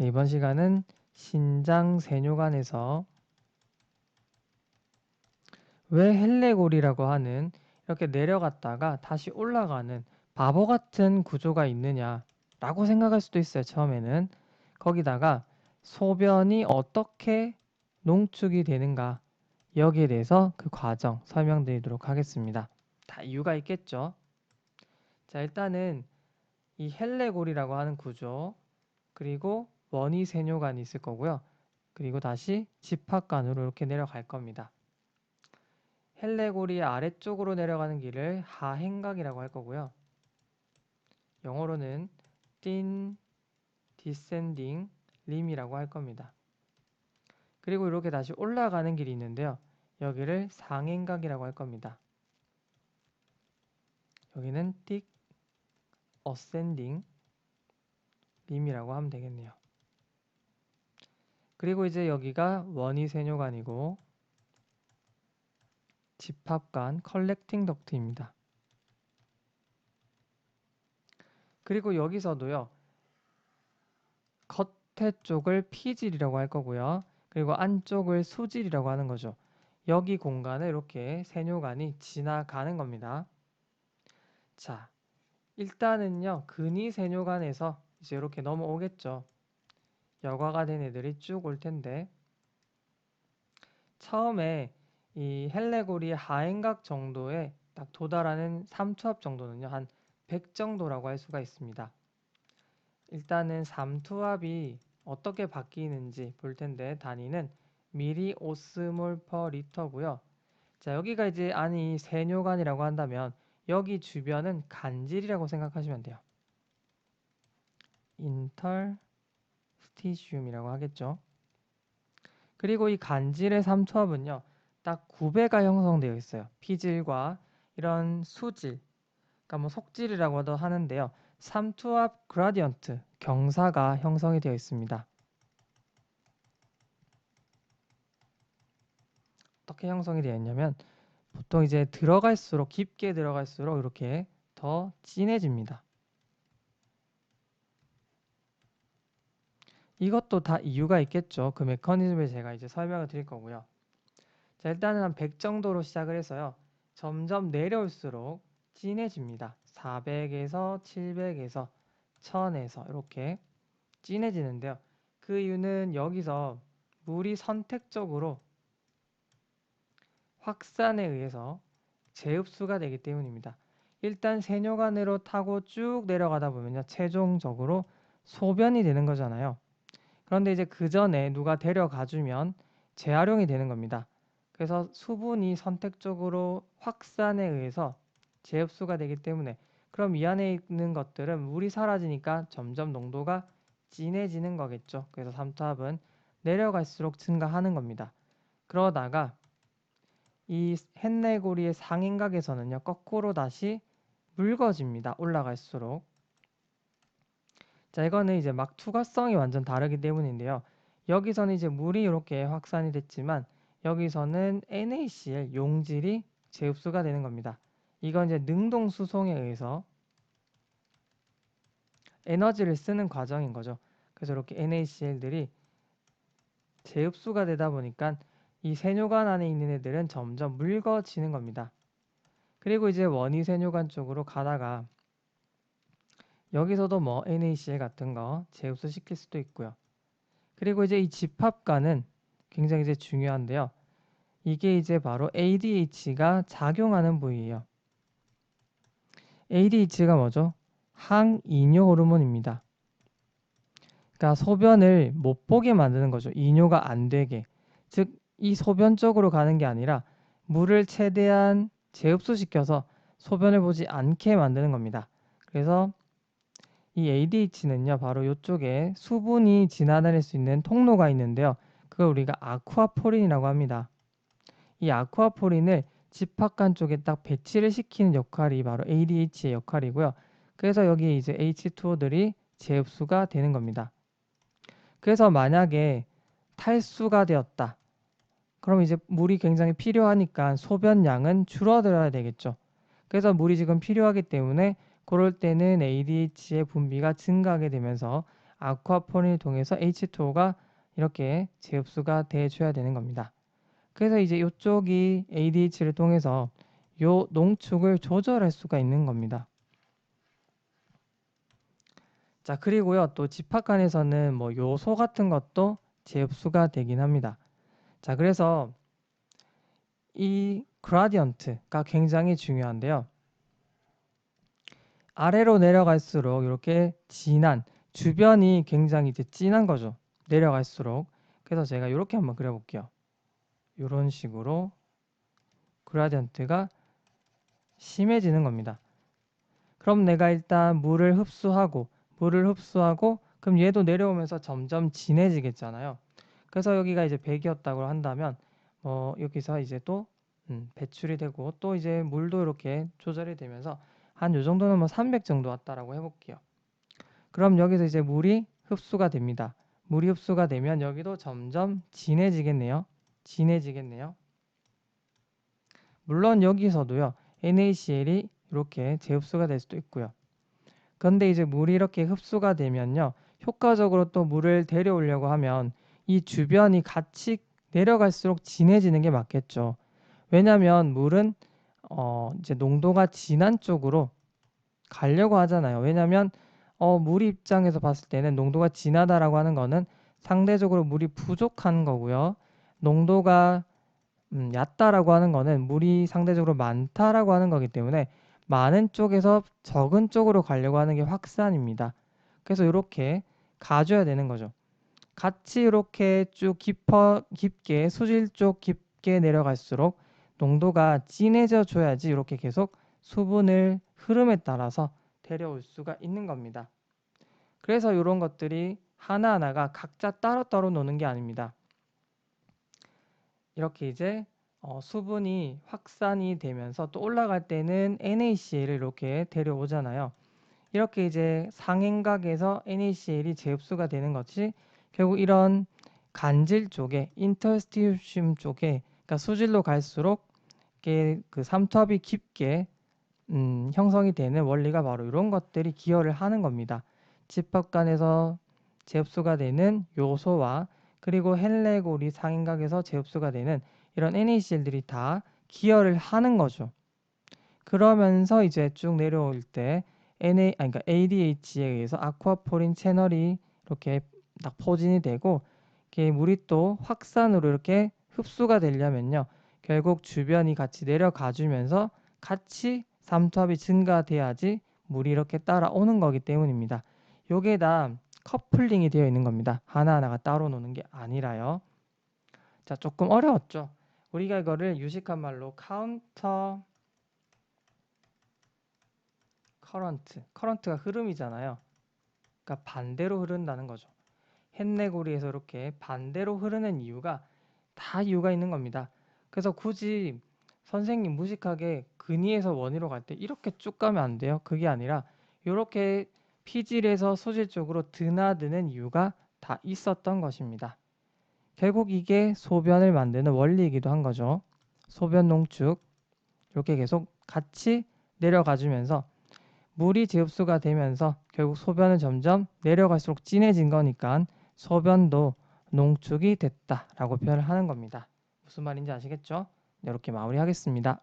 네, 이번 시간은 신장 세뇨관에서 왜 헬레골이라고 하는 이렇게 내려갔다가 다시 올라가는 바보 같은 구조가 있느냐라고 생각할 수도 있어요. 처음에는 거기다가 소변이 어떻게 농축이 되는가 여기에 대해서 그 과정 설명드리도록 하겠습니다. 다 이유가 있겠죠. 자 일단은 이 헬레골이라고 하는 구조 그리고 원위 세뇨관이 있을 거고요. 그리고 다시 집합관으로 이렇게 내려갈 겁니다. 헬레골이 아래쪽으로 내려가는 길을 하행각이라고 할 거고요. 영어로는 thin descending lim이라고 할 겁니다. 그리고 이렇게 다시 올라가는 길이 있는데요. 여기를 상행각이라고 할 겁니다. 여기는 thick ascending lim이라고 하면 되겠네요. 그리고 이제 여기가 원위 세뇨관이고 집합관 컬렉팅 덕트입니다. 그리고 여기서도요. 겉에 쪽을 피질이라고 할 거고요. 그리고 안쪽을 수질이라고 하는 거죠. 여기 공간을 이렇게 세뇨관이 지나가는 겁니다. 자, 일단은요. 근위 세뇨관에서 이제 이렇게 넘어오겠죠. 여과가 된 애들이 쭉 올 텐데 처음에 이 헬레고리의 하행각 정도에 딱 도달하는 삼투압 정도는요. 한 100 정도라고 할 수가 있습니다. 일단은 삼투압이 어떻게 바뀌는지 볼 텐데 단위는 미리 오스몰 퍼 리터고요. 자 여기가 이제 안이 세뇨관이라고 한다면 여기 주변은 간질이라고 생각하시면 돼요. 인털 스티시움이라고 하겠죠. 그리고 이 간질의 삼투압은요. 딱 9배가 형성되어 있어요. 피질과 이런 수질, 그러니까 뭐 속질이라고도 하는데요. 삼투압 그라디언트, 경사가 형성이 되어 있습니다. 어떻게 형성이 되어 있냐면 보통 이제 들어갈수록 깊게 들어갈수록 이렇게 더 진해집니다. 이것도 다 이유가 있겠죠. 그 메커니즘을 제가 이제 설명을 드릴 거고요. 자, 일단은 한 100 정도로 시작을 해서요. 점점 내려올수록 진해집니다. 400에서 700에서 1000에서 이렇게 진해지는데요. 그 이유는 여기서 물이 선택적으로 확산에 의해서 재흡수가 되기 때문입니다. 일단 세뇨관으로 타고 쭉 내려가다 보면요. 최종적으로 소변이 되는 거잖아요. 그런데 이제 그 전에 누가 데려가 주면 재활용이 되는 겁니다. 그래서 수분이 선택적으로 확산에 의해서 재흡수가 되기 때문에 그럼 이 안에 있는 것들은 물이 사라지니까 점점 농도가 진해지는 거겠죠. 그래서 삼투압은 내려갈수록 증가하는 겁니다. 그러다가 이 헨네고리의 상행각에서는요. 거꾸로 다시 묽어집니다. 올라갈수록 자, 이거는 이제 막 투과성이 완전 다르기 때문인데요. 여기서는 이제 물이 이렇게 확산이 됐지만 여기서는 NaCl 용질이 재흡수가 되는 겁니다. 이건 이제 능동 수송에 의해서 에너지를 쓰는 과정인 거죠. 그래서 이렇게 NaCl들이 재흡수가 되다 보니까 이 세뇨관 안에 있는 애들은 점점 묽어지는 겁니다. 그리고 이제 원위 세뇨관 쪽으로 가다가 여기서도 뭐 NaCl 같은 거 재흡수시킬 수도 있고요. 그리고 이제 이 집합관은 굉장히 이제 중요한데요. 이게 이제 바로 ADH가 작용하는 부위예요. ADH가 뭐죠? 항이뇨 호르몬입니다. 그러니까 소변을 못 보게 만드는 거죠. 이뇨가 안 되게. 즉 이 소변 쪽으로 가는 게 아니라 물을 최대한 재흡수시켜서 소변을 보지 않게 만드는 겁니다. 그래서 이 ADH는요, 바로 이쪽에 수분이 지나다닐 수 있는 통로가 있는데요. 그걸 우리가 아쿠아포린이라고 합니다. 이 아쿠아포린을 집합관 쪽에 딱 배치를 시키는 역할이 바로 ADH의 역할이고요. 그래서 여기 이제 H2O들이 재흡수가 되는 겁니다. 그래서 만약에 탈수가 되었다. 그럼 이제 물이 굉장히 필요하니까 소변량은 줄어들어야 되겠죠. 그래서 물이 지금 필요하기 때문에 그럴 때는 ADH의 분비가 증가하게 되면서 아쿠아포린을 통해서 H2O가 이렇게 재흡수가 돼줘야 되는 겁니다. 그래서 이제 이쪽이 ADH를 통해서 요 농축을 조절할 수가 있는 겁니다. 자 그리고요 또 집합간에서는 뭐 요소 같은 것도 재흡수가 되긴 합니다. 자 그래서 이 그라디언트가 굉장히 중요한데요. 아래로 내려갈수록 이렇게 진한 주변이 굉장히 이제 진한 거죠. 내려갈수록 그래서 제가 이렇게 한번 그려볼게요. 이런 식으로 그라디언트가 심해지는 겁니다. 그럼 내가 일단 물을 흡수하고 물을 흡수하고 그럼 얘도 내려오면서 점점 진해지겠잖아요. 그래서 여기가 이제 100이었다고 한다면 어 여기서 이제 또 음, 배출이 되고 또 이제 물도 이렇게 조절이 되면서 한 요 정도는 뭐 300 정도 왔다라고 해볼게요. 그럼 여기서 이제 물이 흡수가 됩니다. 물이 흡수가 되면 여기도 점점 진해지겠네요. 진해지겠네요. 물론 여기서도요. NaCl이 이렇게 재흡수가 될 수도 있고요. 그런데 이제 물이 이렇게 흡수가 되면요. 효과적으로 또 물을 데려오려고 하면 이 주변이 같이 내려갈수록 진해지는 게 맞겠죠. 왜냐하면 물은 어 이제 농도가 진한 쪽으로 가려고 하잖아요. 왜냐하면 어, 물 입장에서 봤을 때는 농도가 진하다라고 하는 거는 상대적으로 물이 부족한 거고요. 농도가 음, 얕다라고 하는 거는 물이 상대적으로 많다라고 하는 거기 때문에 많은 쪽에서 적은 쪽으로 가려고 하는 게 확산입니다. 그래서 이렇게 가줘야 되는 거죠. 같이 이렇게 쭉 깊어 깊게 수질 쪽 깊게 내려갈수록 농도가 진해져 줘야지 이렇게 계속 수분을 흐름에 따라서 데려올 수가 있는 겁니다. 그래서 이런 것들이 하나하나가 각자 따로따로 노는 게 아닙니다. 이렇게 이제 어, 수분이 확산이 되면서 또 올라갈 때는 NaCl을 이렇게 데려오잖아요. 이렇게 이제 상행각에서 NaCl이 재흡수가 되는 것이 결국 이런 간질 쪽에 인터스티슘 쪽에 그러니까 수질로 갈수록 이렇게 그 삼투압이 깊게 음, 형성이 되는 원리가 바로 이런 것들이 기여를 하는 겁니다. 집합 간에서 재흡수가 되는 요소와 그리고 헬레고리 상행각에서 재흡수가 되는 이런 NaCl들이 다 기여를 하는 거죠. 그러면서 이제 쭉 내려올 때 NA, 그러니까 ADH에 의해서 아쿠아포린 채널이 이렇게 딱 포진이 되고 이렇게 물이 또 확산으로 이렇게 흡수가 되려면요. 결국 주변이 같이 내려가 주면서 같이 삼투압이 증가돼야지 물이 이렇게 따라오는 거기 때문입니다. 요게 다 커플링이 되어 있는 겁니다. 하나하나가 따로 노는 게 아니라요. 자, 조금 어려웠죠? 우리가 이거를 유식한 말로 카운터 커런트, 커런트가 흐름이잖아요. 그러니까 반대로 흐른다는 거죠. 헨네고리에서 이렇게 반대로 흐르는 이유가 다 이유가 있는 겁니다. 그래서 굳이 선생님 무식하게 근위에서 원위로 갈 때 이렇게 쭉 가면 안 돼요. 그게 아니라 이렇게 피질에서 소질 쪽으로 드나드는 이유가 다 있었던 것입니다. 결국 이게 소변을 만드는 원리이기도 한 거죠. 소변 농축 이렇게 계속 같이 내려가 주면서 물이 재흡수가 되면서 결국 소변은 점점 내려갈수록 진해진 거니까 소변도 농축이 됐다라고 표현을 하는 겁니다. 무슨 말인지 아시겠죠? 네, 이렇게 마무리하겠습니다.